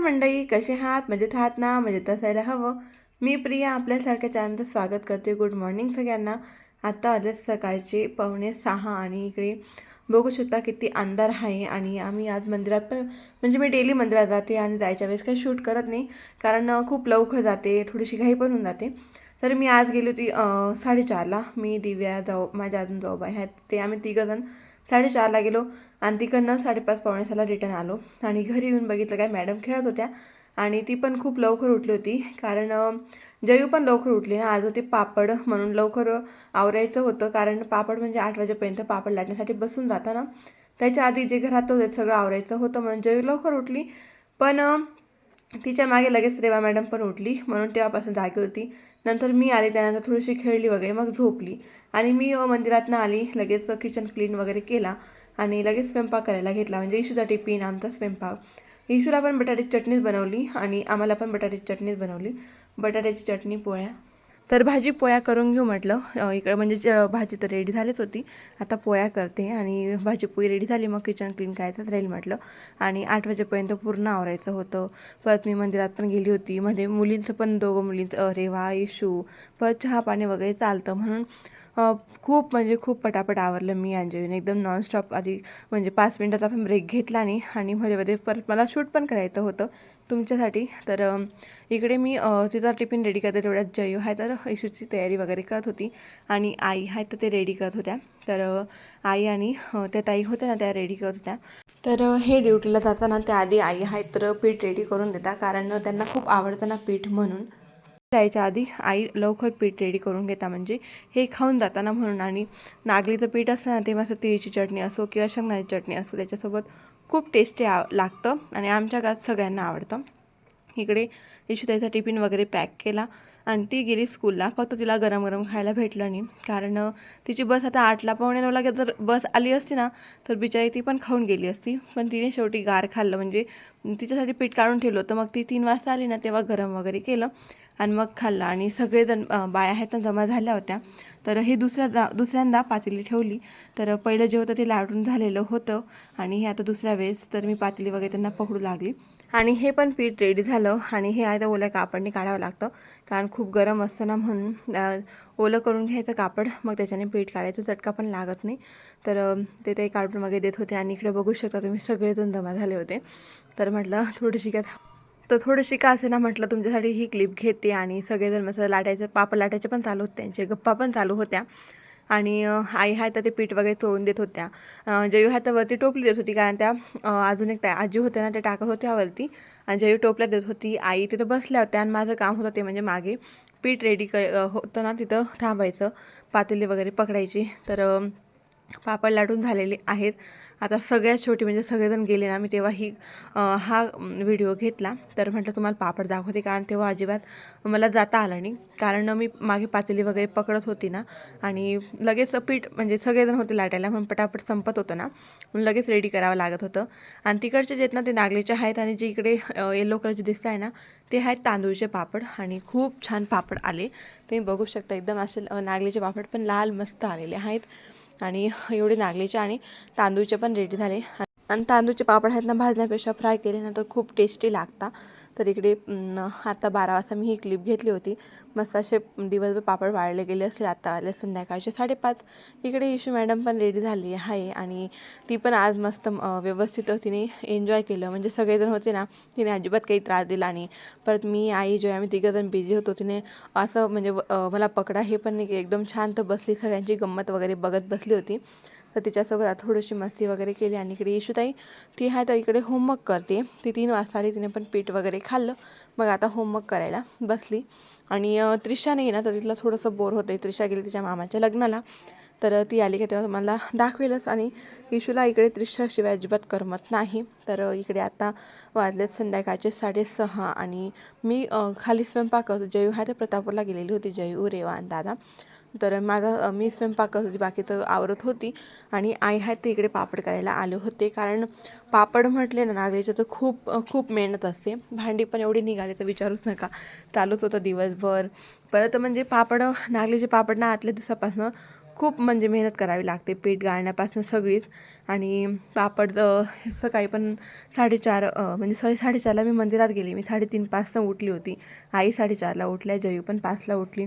मंडळी कसे आहात? मजेत आहात ना? मजेत असायला हवं. मी प्रिया आपल्यासारख्या चॅनलचं स्वागत करते. गुड मॉर्निंग सगळ्यांना. आता आले सकाळचे पावणे सहा आणि इकडे बघू शकता किती अंधार आहे आणि आम्ही आज मंदिरात पण म्हणजे मी डेली मंदिरात जाते आणि जायच्या वेळेस काही शूट करत नाही. कारण खूप लवकर जाते. थोडीशी घाई पण होऊन जाते. तर मी आज गेली होती साडेचारला. मी दिव्या जाऊ माझ्या अजून जाऊ बाई आहेत. ते आम्ही तिघंजण साडेचारला गेलो. आणि तिकडनं साडेपाच पावणे रिटर्न आलो. आणि घरी येऊन बघितलं काय मॅडम खेळत होत्या. आणि ती पण खूप लवकर उठली होती. कारण जयू पण लवकर उठली ना. आज ते पापड म्हणून लवकर आवरायचं होतं. कारण पापड म्हणजे आठ वाजेपर्यंत पापड लाटण्यासाठी बसून जाताना त्याच्या आधी जे घरात होते सगळं आवरायचं होतं म्हणून जयू लवकर उठली. पण तिच्यामागे लगेच रेवा मॅडम पण उठली म्हणून तेव्हापासून जागी होती. नंतर मी आले त्यानंतर थोडीशी खेळली वगैरे मग झोपली. आणि मी मंदिरातनं आली लगेच किचन क्लीन वगैरे केला. आणि लगेच स्वयंपाक करायला घेतला. म्हणजे इशूचा टिफिन आमचा स्वयंपाक. इशूला पण बटाट्याची चटणीच बनवली आणि आम्हाला पण बटाट्याची चटणीच बनवली. बटाट्याची चटणी पोळ्या. तर भाजी पोळ्या करून घेऊ म्हटलं. इकडं म्हणजे ज- भाजी तर रेडी झालीच होती. आता पोळ्या करते आणि भाजी पोळी रेडी झाली मग किचन क्लीन करायचंच राहील म्हटलं. आणि आठ वाजेपर्यंत पूर्ण आवरायचं होतं. परत मी मंदिरात पण गेली होती. मध्ये मुलींचं पण दोघं मुलींचं रेवा इशू. परत चहा पाणी वगैरे चालतं म्हणून खूप म्हणजे खूप पटापट आवरलं मी अंजलीने. एकदम नॉनस्टॉप आधी म्हणजे पाच मिनटाचा आपण ब्रेक घेतला नाही आणि मध्ये मध्ये परत मला शूट पण करायचं होतं तुमच्यासाठी. तर इकडे मी तिचा टिफिन रेडी करते. तेवढ्यात जयू आहे तर इशूची तयारी वगैरे करत होती आणि आई आहे तर ते रेडी करत होत्या. तर आई आणि त्या ताई होत्या ना त्या रेडी करत होत्या. तर हे ड्युटीला जाताना त्याआधी आई आहेत तर पीठ रेडी करून देता कारण त्यांना खूप आवडतं ना पीठ म्हणून. जायच्या आधी आई लवकर पीठ रेडी करून घेता. म्हणजे हे खाऊन जाताना म्हणून आणि नागलीचं पीठ असतं ना तेव्हा असं तिळीची चटणी असो किंवा शेंगदाण्याची चटणी असो त्याच्यासोबत खूप टेस्टी आव लागतं आणि आमच्या घरात सगळ्यांना आवडतं. इकडे यशुताईचा टिफिन वगैरे पॅक केला आणि ती गेली स्कूलला फक्त तिला गरम गरम खायला भेटलं नाही. कारण तिची बस आता आठला पावणे नऊला जर बस आली असती ना तर बिचारी ती पण खाऊन गेली असती. पण तिने शेवटी गार खाल्लं. म्हणजे तिच्यासाठी पीठ काढून ठेवलं होतं. मग ती तीन वाजता आली ना तेव्हा गरम वगैरे केलं. आणि मग खाल्लं. आणि सगळेजण बाया आहेत ना जमा झाल्या होत्या. तर हे दुसऱ्या दुसऱ्यांदा पातेली ठेवली. तर पहिलं जे होतं ते लाटून झालेलं होतं. आणि हे आता दुसऱ्या वेळेस तर मी पातेली वगैरे त्यांना पकडू लागली. आणि हे पण पीठ रेडी झालं. आणि हे आता ओल्या कापडने काढावं लागतं. कारण खूप गरम असतं ना म्हणून ओलं करून घ्यायचं कापड. मग त्याच्याने पीठ काढायचं. चटका पण लागत नाही. तर ते ते काढून वगैरे देत होते. आणि इकडे बघू शकता तुम्ही सगळेजण जमा झाले होते. तर म्हटलं थोडीशी काय तर थोडीशी का असे ना म्हटलं तुमच्यासाठी ही क्लिप घेते आणि सगळेजण मस्त लाटायचं पापड लाटायचे पण चालू होते त्यांचे गप्पा पण चालू होत्या. आणि आई आहे तर ते पीठ वगैरे चोळून देत होत्या. जयू आहे तर वरती टोपली देत होती कारण त्या अजून एक त्या आजी होत्या ना ते टाकत होत्या वरती. आणि जयू टोपल्या देत होती आई तिथं बसल्या होत्या आणि माझं काम होतं ते म्हणजे मागे पीठ रेडी क होतं ना तिथं थांबायचं पातेली वगैरे पकडायची. तर पापड लाटून झालेले आहेत. आता सगळ्यात शेवटी म्हणजे सगळेजण गेले ना मी तेव्हा ही हा व्हिडिओ घेतला. तर म्हटलं तुम्हाला पापड दाखवते कारण तेव्हा अजिबात मला जाता आलं नाही. कारण मी मागे पातेली वगैरे पकडत होती ना आणि लगेच पीठ म्हणजे सगळेजण होते लाटायला म्हणून पटापट संपत होतं ना म्हणून लगेच रेडी करावं लागत होतं. आणि तिकडचे जे आहेत ना ते नागलीचे आहेत आणि जे इकडे येलो कलरचे दिसत आहे ना ते आहेत तांदूळचे पापड आणि खूप छान पापड आले. तुम्ही बघू शकता एकदम असे नागलीचे पापड पण लाल मस्त आलेले आहेत. आणि एवढे नागलीचे आणि तांदूळचे पण रेडी झाले. आणि तांदूळचे पापड आहेत ना भाजण्यापेक्षा फ्राय केले ना तर खूप टेस्टी लागतात तर इकडे आता बारा वाजता मी ही क्लिप घेतली होती. मस्त असे दिवसभर पापड वाळले गेले असले आता आले संध्याकाळचे साडेपाच. इकडे यशू मॅडम पण रेडी झाली आहे आणि ती पण आज मस्त व्यवस्थित तिने एन्जॉय केलं. म्हणजे सगळेजण होते ना तिने अजिबात काही त्रास दिला नाही. परत मी आई जॉय आम्ही तिघंजण बिझी होतो तिने असं म्हणजे मला पकडा हे पण नाही की एकदम शांत बसली. सगळ्यांची गंमत वगैरे बघत बसली होती. तर तिच्यासोबत आता थोडीशी मस्ती वगैरे केली आणि इकडे येशूताई ती आहे तर इकडे होमवर्क करते. ती तीन वाजता आली तिने पण पीठ वगैरे खाल्लं. मग आता होमवर्क करायला बसली. आणि त्रिशा नाही ना तर तिथलं थोडंसं बोर होतं त्रिशा गेली तिच्या मामाच्या लग्नाला. तर ती आली का तेव्हा तुम्हाला दाखवेलच. आणि इशूला इकडे त्रिशाशिवाय अजिबात करमत नाही. तर इकडे आता वाजलेत संध्याकाळचे साडेसहा. आणि मी खाली स्वयंपाक करतो जयू आहे तर प्रतापूरला गेलेली होती जयू रेवा आणि दादा. तर माझा मी स्वयंपाक करत होती बाकीचं आवरत होती आणि आई आहेत ते इकडे पापड करायला आले होते. कारण पापड म्हटले ना नागलीचे तर खूप खूप मेहनत असते. भांडी पण एवढी निघाली तर विचारूच नका. चालूच होतं दिवसभर. परत म्हणजे पापड नागलीचे पापड ना आतल्या दिवसापासून खूप म्हणजे मेहनत करावी लागते. पीठ गाळण्यापासून सगळीच. आणि पापड सकाळी पण साडेचार म्हणजे सॉरी साडेचारला मी मंदिरात गेली. मी साडेतीन पाचला उठली होती. आई साडेचारला उठल्या जयू पण पाचला उठली.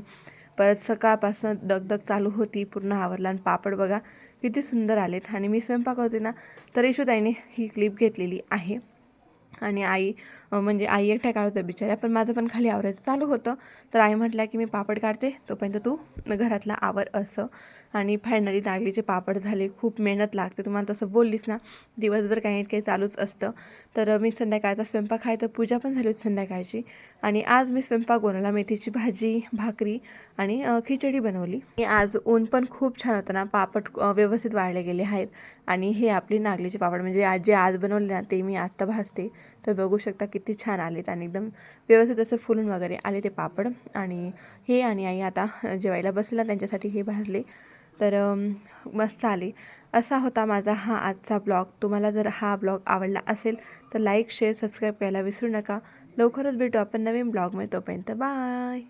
परत सकाळपासून दगदग चालू होती पूर्ण आवरला आणि पापड बघा किती सुंदर आलेत. आणि मी स्वयंपाक होते ना तर यशोताईने ही क्लिप घेतलेली आहे. आणि आई म्हणजे आई एकट्या काढत होत्या बिचाऱ्या पण माझं पण खाली आवरायचं चालू होतं. तर आई म्हटलं की मी पापड काढते तोपर्यंत तू घरातला आवर असं. आणि फायनली नागलीचे पापड झाले खूप मेहनत लागते. तुम्हाला तसं बोललीस ना दिवसभर काही ना काही चालूच असतं. तर मी संध्याकाळचा स्वयंपाक आहे तर पूजा पण झाली होती संध्याकाळची. आणि आज मी स्वयंपाक बनवला मेथीची भाजी भाकरी आणि खिचडी बनवली. आणि आज ऊन पण खूप छान होतं ना पापड व्यवस्थित वाळले गेले आहेत. आणि हे आपली नागलीचे पापड म्हणजे आज जे आज बनवले ना ते मी आत्ता भाजते. तर बघू शकता किती छान आलेत आणि एकदम व्यवस्थित असं फुलून वगैरे आले ते पापड. आणि हे आणि आई आता जेवायला बसला त्यांच्यासाठी हे भाजले. तर मस्त आले. असा होता माझा हा आजचा ब्लॉग. तुम्हाला जर हा ब्लॉग आवडला असेल तर लाईक शेअर सबस्क्राईब करायला विसरू नका. लवकरच भेटू आपण नवीन ब्लॉग मिळतोपर्यंत बाय!